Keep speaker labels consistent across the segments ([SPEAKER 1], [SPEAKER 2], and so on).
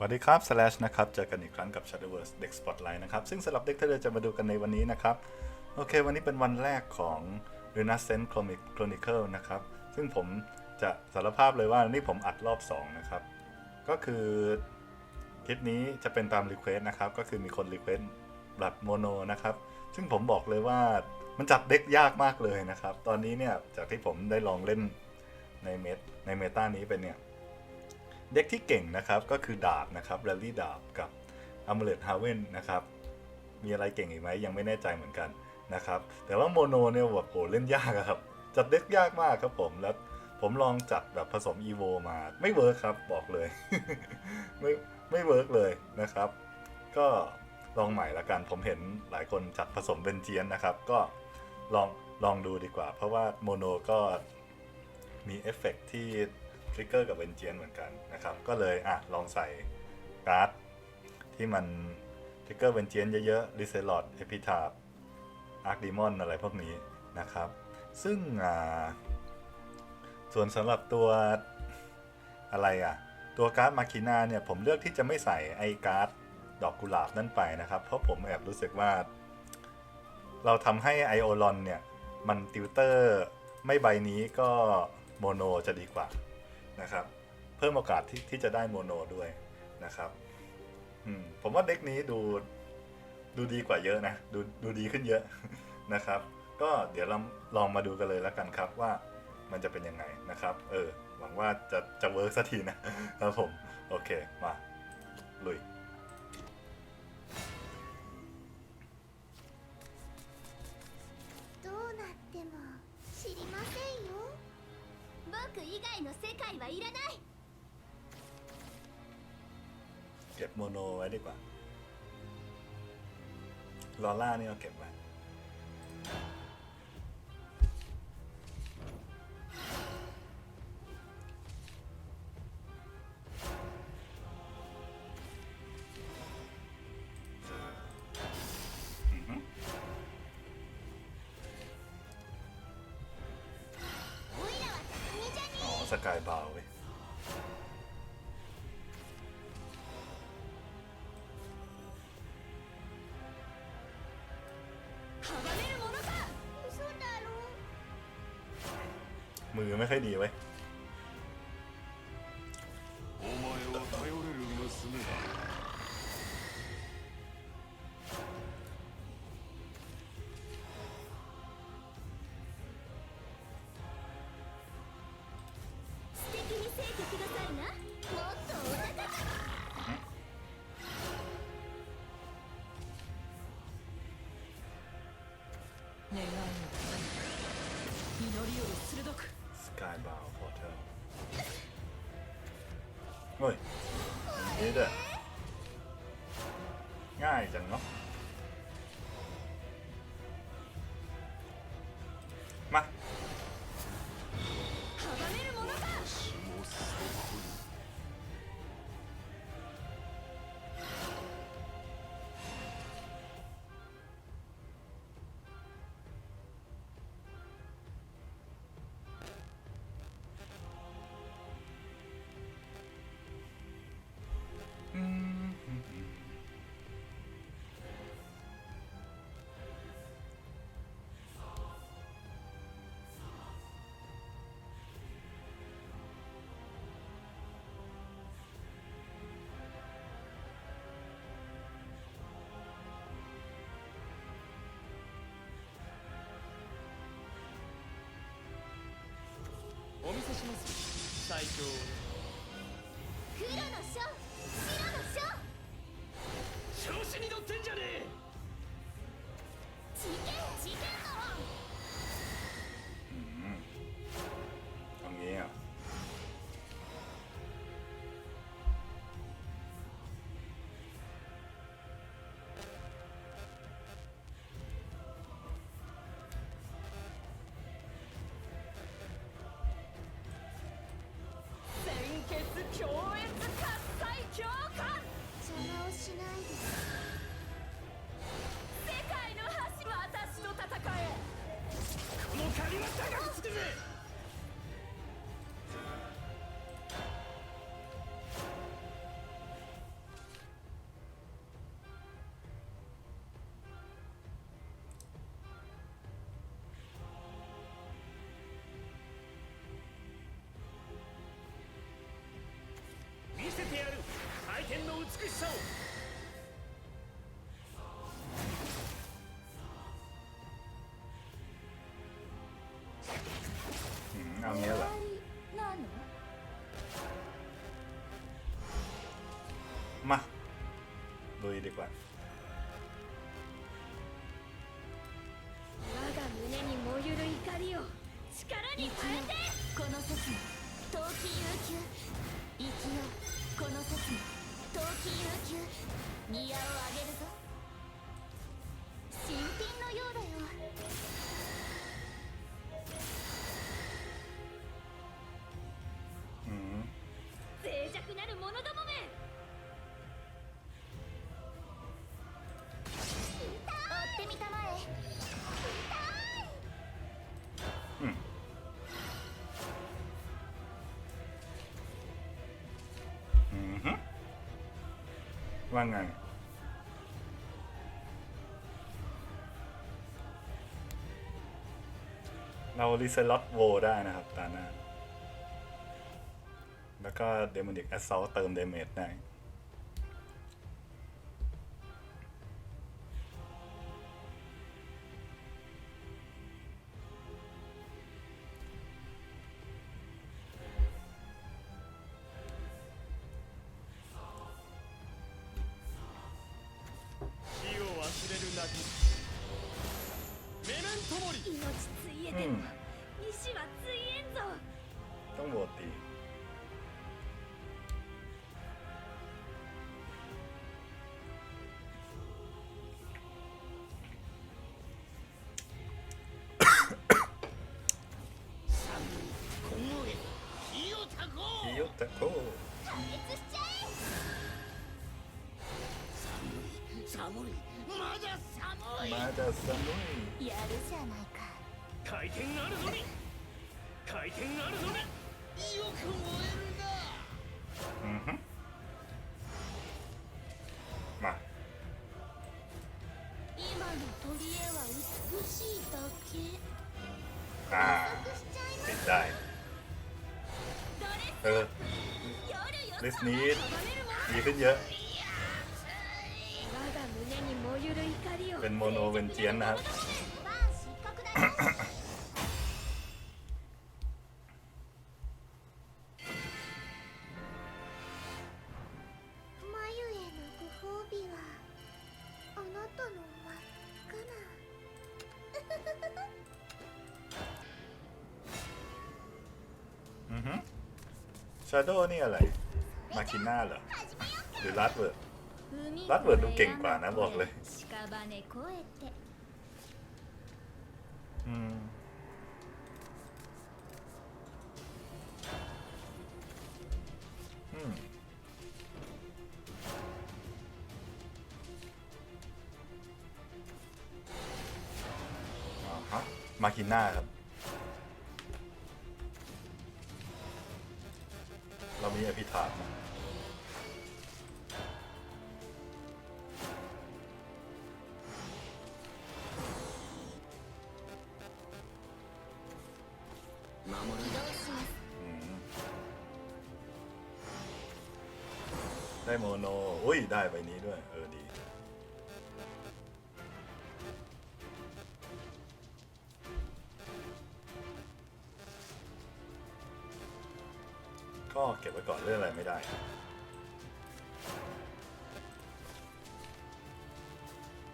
[SPEAKER 1] สวัสดีครับ slash นะครับ เจอกันอีกครั้งกับ Shadowverse Deck Spotlight นะครับ ซึ่งสำหรับเด็กที่เราจะมาดูกันในวันนี้นะครับ โอเค วันนี้เป็นวันแรกของ Renaissance Comic Chronicle นะครับ ซึ่งผมจะสารภาพเลยว่านี่ผมอัดรอบ 2 นะครับ ก็คือคลิปนี้จะเป็นตามรีเควสนะครับ ก็คือมีคนรีเควสแบบโมโนนะครับ ซึ่งผมบอกเลยว่ามันจับเด็กยากมากเลยนะครับ ตอนนี้เนี่ย จากที่ผมได้ลองเล่นในเมตในเมตานี้เป็นเนี่ย เด็กที่เก่งนะครับก็คือดาบนะครับแรลลี่ดาบกับอัมเลตฮาเวนนะครับมีอะไรเก่งอีกไหมยังไม่แน่ใจเหมือนกันนะครับแต่ว่าโมโนเนี่ยแบบโหเล่นยากครับจัดเด็กยากมากครับผมแล้วผมลองจัดแบบผสมอีโวมาไม่เวิร์คครับบอกเลย ไม่ไม่เวิร์กเลยนะครับ ก็ลองใหม่ละกันผมเห็นหลายคนจัดผสมเบนเจียนนะครับ ก็ลองลองดูดีกว่า เพราะว่าโมโนก็มีเอฟเฟกต์ที่ ริกเกอร์กับเบนเจียนเหมือนกันนะครับ ก็เลยอะลองใส่การ์ดที่มันทริกเกอร์เบนเจียนเยอะๆลิเซลอดเอพิทาบอาร์คดีมอนอะไรพวกนี้นะครับ ซึ่งอ่าส่วนสำหรับตัวอะไรอะ ตัวการ์ดมาคินาเนี่ย ผมเลือกที่จะไม่ใส่ไอ้การ์ดดอกกุหลาบนั่นไปนะครับ เพราะผมแอบรู้สึกว่า เราทำให้ไอโอลอนเนี่ย มันติวเตอร์ไม่ใบนี้ก็โมโนจะดีกว่า นะครับ เพิ่มโอกาสที่ที่จะได้โมโนด้วยนะครับอผมว่าเด็กนี้ดูดูดีกว่าเยอะนะ ดูดูดีขึ้นเยอะนะครับ ก็เดี๋ยวเราลองมาดูกันเลยแล้วกันครับว่ามันจะเป็นยังไงนะครับ เออ หวังว่าจะจะเวิร์กสักทีนะครับผม โอเค มา ลุย
[SPEAKER 2] 外の世界はいらない
[SPEAKER 1] เก็บโมโนไว้ดีกว่า ลอล่านี่เอาเก็บไว้ กายบาร์เว้ยมือไม่ค่อยดีไว้ อ
[SPEAKER 3] します。最強。
[SPEAKER 2] 黒の
[SPEAKER 3] 勝て
[SPEAKER 2] やる回転の
[SPEAKER 3] 美しさを
[SPEAKER 1] まどうれか
[SPEAKER 4] 我が胸に燃ゆる怒りを力に変えて
[SPEAKER 2] この時も冬季悠久この説も冬季悠久ギアを上げるぞ。新品のようだよ。
[SPEAKER 1] อืม
[SPEAKER 4] 脆弱なる者ども
[SPEAKER 1] ว่าไง เรารีเซลล็อตโวได้นะครับ ตาหน้า แล้วก็เดมอนิกแอสซอลเติมเดเมจได้
[SPEAKER 4] ついえても、うん、西はついえんぞ
[SPEAKER 3] Don't った
[SPEAKER 2] 寒い
[SPEAKER 3] 寒いまだ寒い。
[SPEAKER 1] まだ寒い。
[SPEAKER 2] やるじゃないか。
[SPEAKER 3] 回転あるのに回転あるのによく燃えるな
[SPEAKER 1] อือฮึมา
[SPEAKER 2] 今の取り柄は美しいだけ
[SPEAKER 1] อ่า
[SPEAKER 2] 加速しちゃいま
[SPEAKER 1] ติ
[SPEAKER 2] す
[SPEAKER 1] ดได้ เออ
[SPEAKER 2] 夜よ
[SPEAKER 1] ลิสต์นี้ดีขึ้นเยอะ
[SPEAKER 4] 我が胸に燃ゆる怒りを
[SPEAKER 1] เป็นโมโนเวนเจียนนะครับ ี่อะไร มาคิน่าเหรอ หรือลัดเวิร์ดลัดเวิร์ดดูเก่งกว่านะบอกเลย อืม อืมอ่าฮะมาคิน่าครับ ก็เก็บไว้ก่อนเรื่องอะไรไม่ได้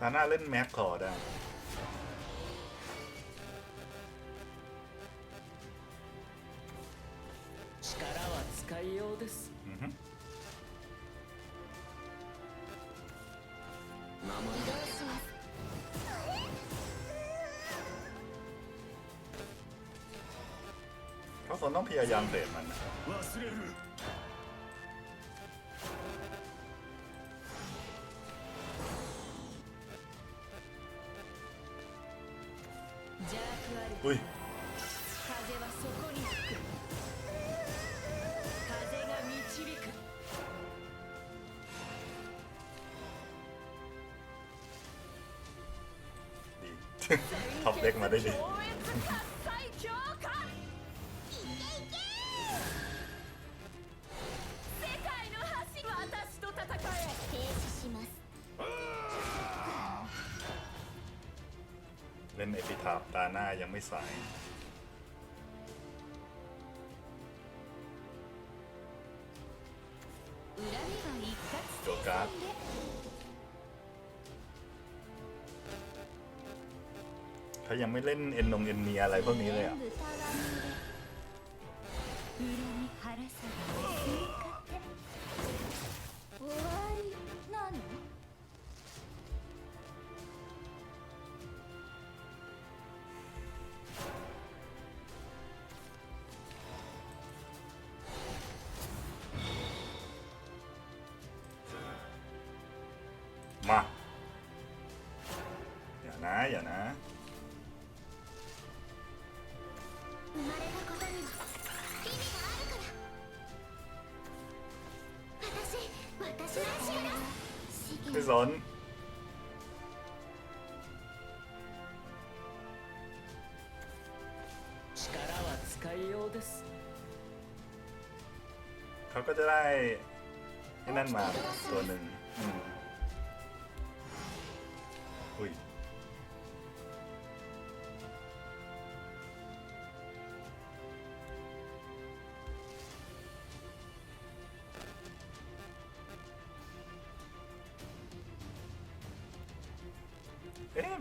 [SPEAKER 1] ตาหน้าเล่นแม็กคอได้อือฮึ ยายามเบรดมันอุ้ยท็อปเล็กมาได้ดี ครับตาหน้ายังไม่สายตัว
[SPEAKER 2] การ์
[SPEAKER 1] ดถ้ายังไม่เล่นเอ็นนงเอ็นเนียอะไรพวกนี้เลยอะ นะอย่านะไม่สนเขาก็จะได้ไอ้นั่นมาตัวหนึ่ง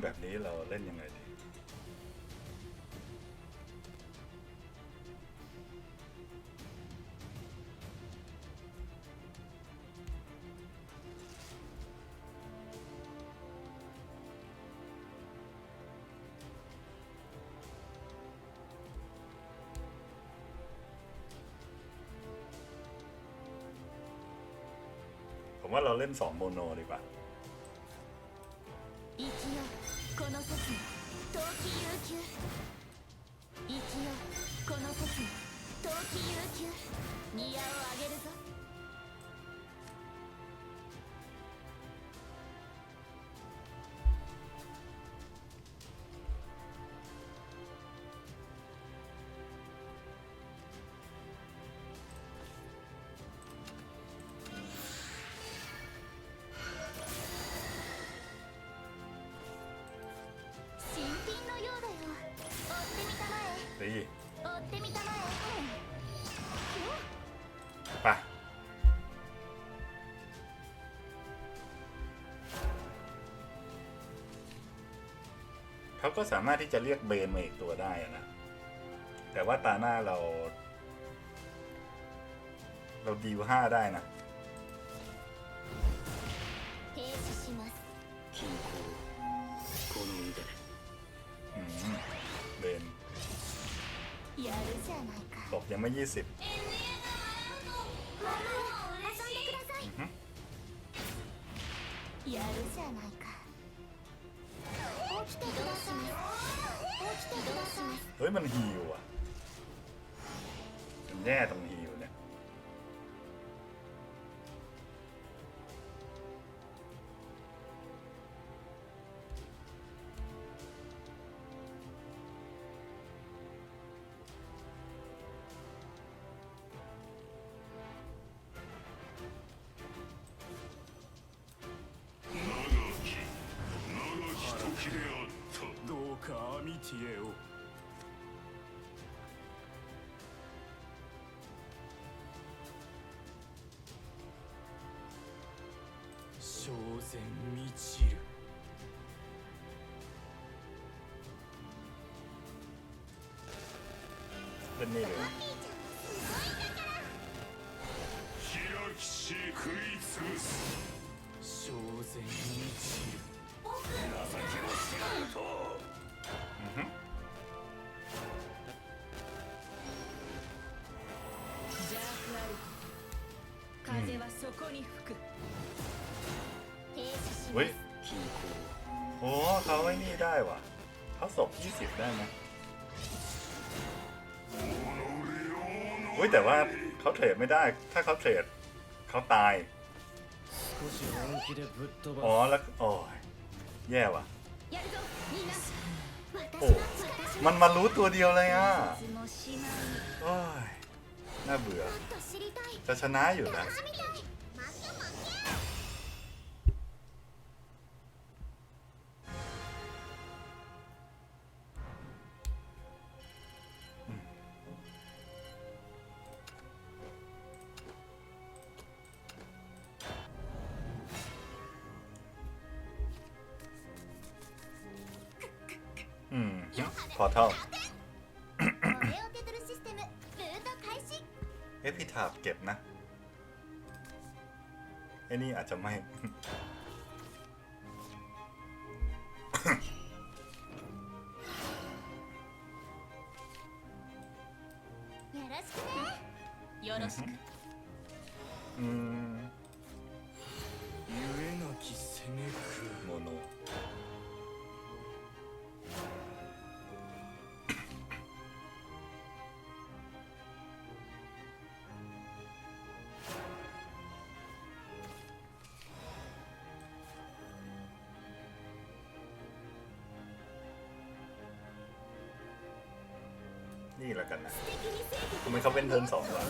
[SPEAKER 1] แบบนี้เราเล่นยังไงดี ผมว่าเราเล่นสองโมโนดีกว่า
[SPEAKER 2] この説に冬季悠久生きようこの説に冬季悠久ギアを上げるぞ。
[SPEAKER 1] เขาก็สามารถที่จะเรียกเบนมาอีกตัวได้อะนะ แต่ว่าตาหน้าเรา เราดีลห้าได้นะ
[SPEAKER 2] 停止します
[SPEAKER 5] 均衡この腕で
[SPEAKER 1] อืมเบน
[SPEAKER 2] やるじゃないか
[SPEAKER 1] ตกยังไม่ยี่สิบ
[SPEAKER 2] 遊んでください やるじゃないか起きてくだ
[SPEAKER 1] เฮ้ย มันฮีลอ่ะ มันแย่ตรงฮีลเนี่ย
[SPEAKER 5] 長き長き時であったどうかアミティエを
[SPEAKER 3] ぜ満ちる。
[SPEAKER 1] 見る？
[SPEAKER 5] 開きし食い潰す。
[SPEAKER 3] 正然満ちる。
[SPEAKER 5] 情けも知らぬと、
[SPEAKER 4] うん風はそこに吹く、
[SPEAKER 2] うん
[SPEAKER 1] เฮ้ย
[SPEAKER 5] คีคู
[SPEAKER 1] โอ้เขาไม่นี่ได้ว่ะเขาศพ20 ได้ไหมเฮ้ยแต่ว่าเขาเทรดไม่ได้ ถ้าเขาเทรดเขาตาย อ๋อแล้วอ๋ยแย่ว่ะโอ้มันมารู้ตัวเดียวเลยอะโอ้ยน่าเบื่อ จะชนะอยู่
[SPEAKER 2] แล้ว
[SPEAKER 1] พอเท่าเอพิทาบเก็บนะไอ้นี่อาจจะไม่ กันนะผมเป็เขาเป็นเทิร์นสองว่ะ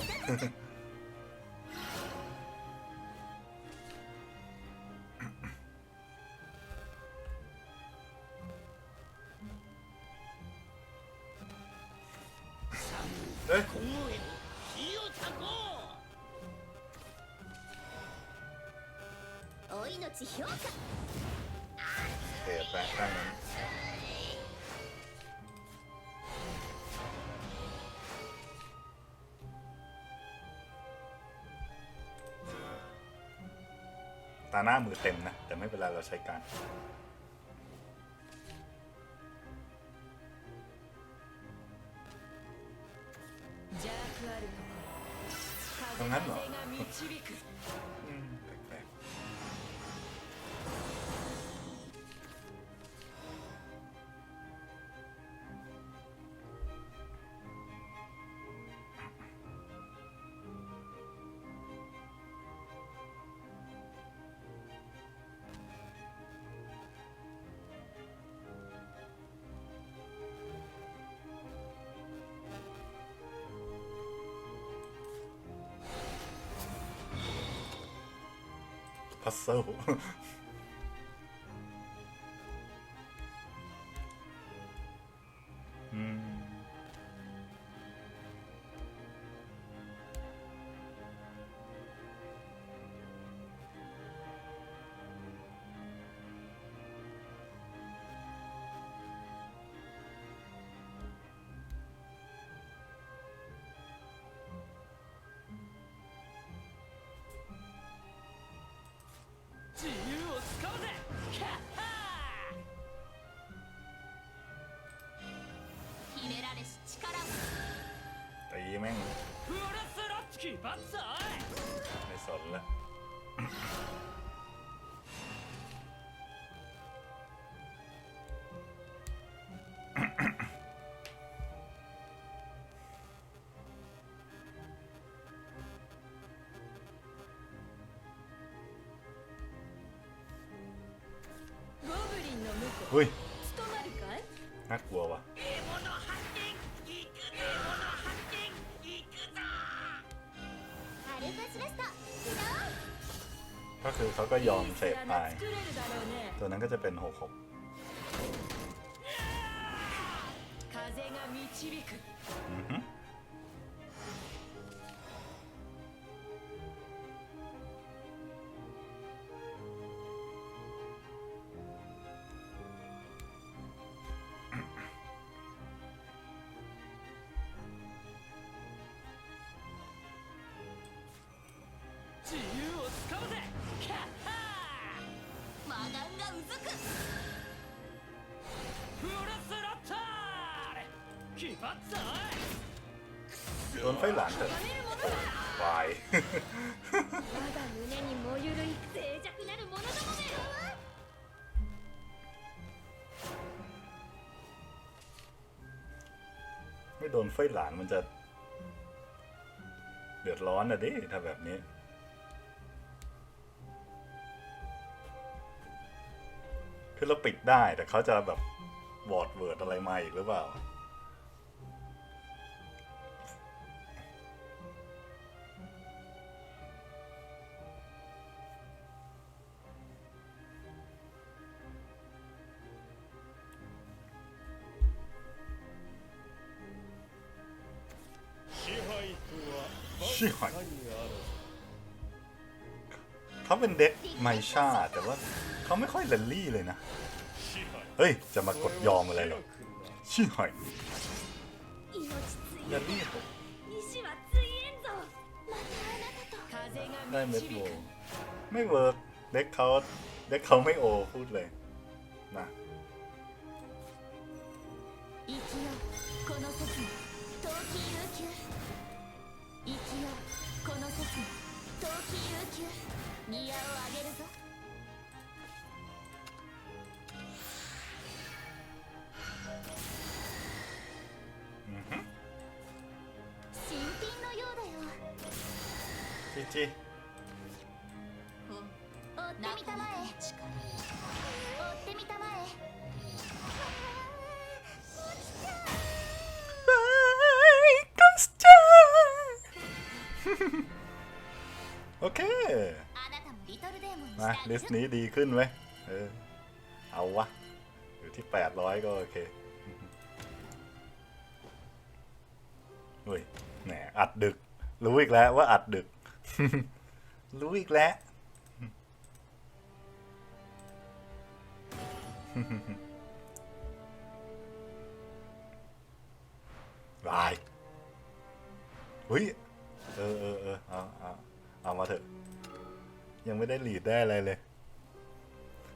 [SPEAKER 1] าหน้ามือเต็มนะ แต่ไม่เป็นไรเราใช้การตรงนั้
[SPEAKER 4] นเหร
[SPEAKER 1] อ ๆพัซเฮ้ยน่ากลัววะก็คือเขาก็ยอมเสพไปตัวนั้นก็จะเป็นหกหกอือฮึ
[SPEAKER 3] 自由をつかむぜカハー
[SPEAKER 2] 魔眼がうずく
[SPEAKER 3] フルスラッターレ決まったおい
[SPEAKER 1] โดนไฟหลังเถอะวาย
[SPEAKER 4] 我が胸にもゆるい脆弱なる者どもめ
[SPEAKER 1] ไม่โดนไฟหลังมันจะ เดือดร้อนนะดิถ้าแบบนี้ นแล้วปิดได้ แต่เขาจะแบบบอดเวิร์ดอะไรมาอีกหรือเปล่า
[SPEAKER 5] ชิหอย
[SPEAKER 1] เขาเป็นเด็กไมชาแต่ว่า เขาไม่ค่อยลันลี่เลยนะ เฮ้ย จะมากดยอมอะไรหรอกชิหอยลันลี่ผมได้เม็ดโวไม่เวิร์กเด็กเขาเด็กเขาไม่โอพูดเลยนะ จีจี
[SPEAKER 2] 追ってみたまえ追ってみたまえ
[SPEAKER 1] โอเค
[SPEAKER 2] あなたもリトルデーモンに
[SPEAKER 1] มา
[SPEAKER 2] してあ
[SPEAKER 1] ลิ
[SPEAKER 2] げ
[SPEAKER 1] ส
[SPEAKER 2] る
[SPEAKER 1] ต์นี้ดีขึ้นไหมเออ เอาวะ อยู่ที่ 800 ก็โอเคเฮ้ยแหมอัดดึก รู้อีกแล้วว่าอัดดึก รู้อีกแล้ววายเฮ้ย เออเออเออเอาเอาเอามาเถอะ ยังไม่ได้ลีดได้อะไรเลย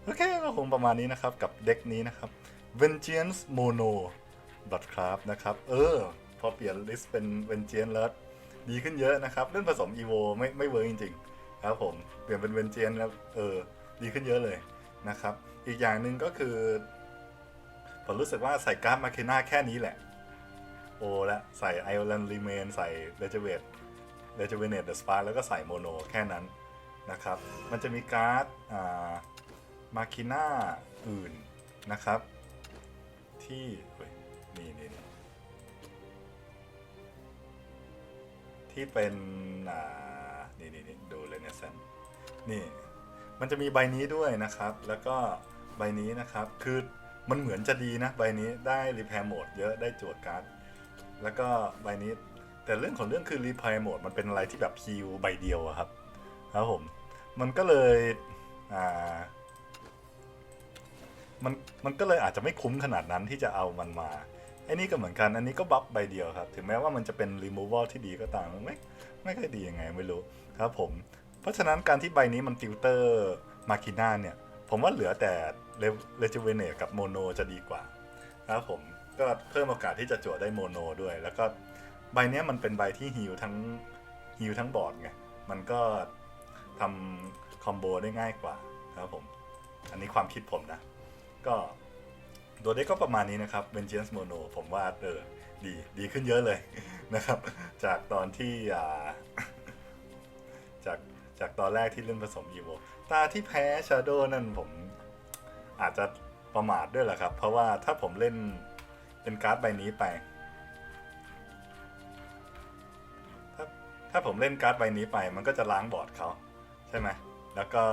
[SPEAKER 1] โอเค ก็คงประมาณนี้นะครับกับเด็กนี้นะครับ Vengeance Mono Craft นะครับ เออ พอเปลี่ยนลิสต์เป็น Vengeance แล้ว ดีขึ้นเยอะนะครับเล่นผสม EVO ไม่ไม่เวิร์กจริงๆครับผมเปลี่ยนเป็น Vengeance แล้วเออดีขึ้นเยอะเลยนะครับ อีกอย่างหนึ่งก็คือ ผมรู้สึกว่าใส่การ์ดมาคิน่าแค่นี้แหละ โอและใส่ไอ l อ n d Remain ใส่ r e g e v a t e r e g e v a t e the Spark แล้วก็ใส่โมโนแค่นั้นนะครับ มันจะมีการ์ดมาคิน่าอื่นนะครับ ที่นี่นี่ ที่เป็นนี่นี่นี่ดูเลยเนี่ยแซมนี่มันจะมีใบนี้ด้วยนะครับ แล้วก็ใบนี้นะครับ คือมันเหมือนจะดีนะ ใบนี้ได้รีแพร์โหมดเยอะได้จวดการ์ดแล้วก็ใบนี้แต่เรื่องของเรื่องคือรีแพร์โหมดมันเป็นอะไรที่แบบฮิวใบเดียวอะครับครับผมมันก็เลยอ่ามันมันก็เลยอาจจะไม่คุ้มขนาดนั้นที่จะเอามันมา อ้นี่ก็เหมือนกัน อันนี้ก็บัฟใบเดียวครับ ถึงแม้ว่ามันจะเป็น removal ที่ดีก็ตามไม่ไม่ค่อยดียังไงไม่รู้ครับผม เพราะฉะนั้นการที่ใบนี้มันฟิลเตอร์มาคิน่าเนี่ย ผมว่าเหลือแต่เลจิเวเนตกับโมโนจะดีกว่าครับผมก็เพิ่มโอกาสที่จะจั่วได้โมโนด้วย แล้วก็ใบนี้มันเป็นใบที่ฮิลทั้งฮิลทั้งบอร์ดไง มันก็ทำคอมโบได้ง่ายกว่าครับผม อันนี้ความคิดผมนะ ก็ ตัวเด็กก็ประมาณนี้นะครับ Vengeance Mono ผมว่าเออดีดีขึ้นเยอะเลยนะครับ จากตอนที่อ่าจากจากตอนแรกที่เล่นผสม EVO ตาที่แพ้ Shadow นั่นผมอาจจะประมาทด้วยแหละครับ เพราะว่าถ้าผมเล่นเป็นการ์ดใบนี้ไป ถ้าถ้าผมเล่นการ์ดใบนี้ไป มันก็จะล้างบอร์ดเขาใช่ไหมแล้วก็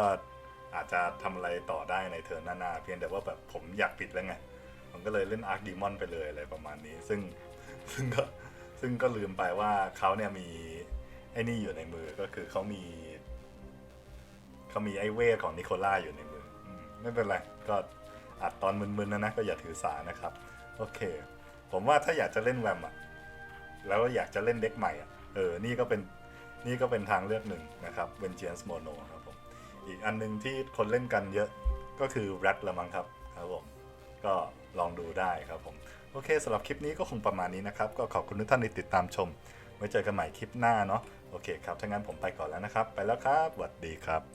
[SPEAKER 1] อาจจะทำอะไรต่อได้ในเทิร์นหน้าๆเพียงแต่ว่าแบบผมอยากปิดแล้วไง ผมก็เลยเล่นอาร์คดีมอนไปเลยอะไรประมาณนี้ ซึ่งซึ่งก็ซึ่งก็ลืมไปว่าเขาเนี่ยมีไอ้นี่อยู่ในมือก็คือเขามีเขามีไอ้เวทของนิโคล่าอยู่ในมืออมไม่เป็นไร ก็อัดตอนมึนๆนะนะก็อย่าถือสานะครับ โอเค ผมว่าถ้าอยากจะเล่นแวมอะแล้วอยากจะเล่นเด็กใหม่อะเออ นี่ก็เป็นนี่ก็เป็นทางเลือกหนึ่งนะครับ Vengeance Mono ครับผม อีกอันหนึงที่คนเล่นกันเยอะก็คือ Rat ละมั้งครับครับผมก็ลองดูได้ครับผม โอเคสำหรับคลิปนี้ก็คงประมาณนี้นะครับ ก็ขอบคุณทุกท่านที่ติดตามชม ไว้เจอกันใหม่คลิปหน้าเนาะโอเคครับถ้างั้นผมไปก่อนแล้วนะครับ ไปแล้วครับสวัสดีครับ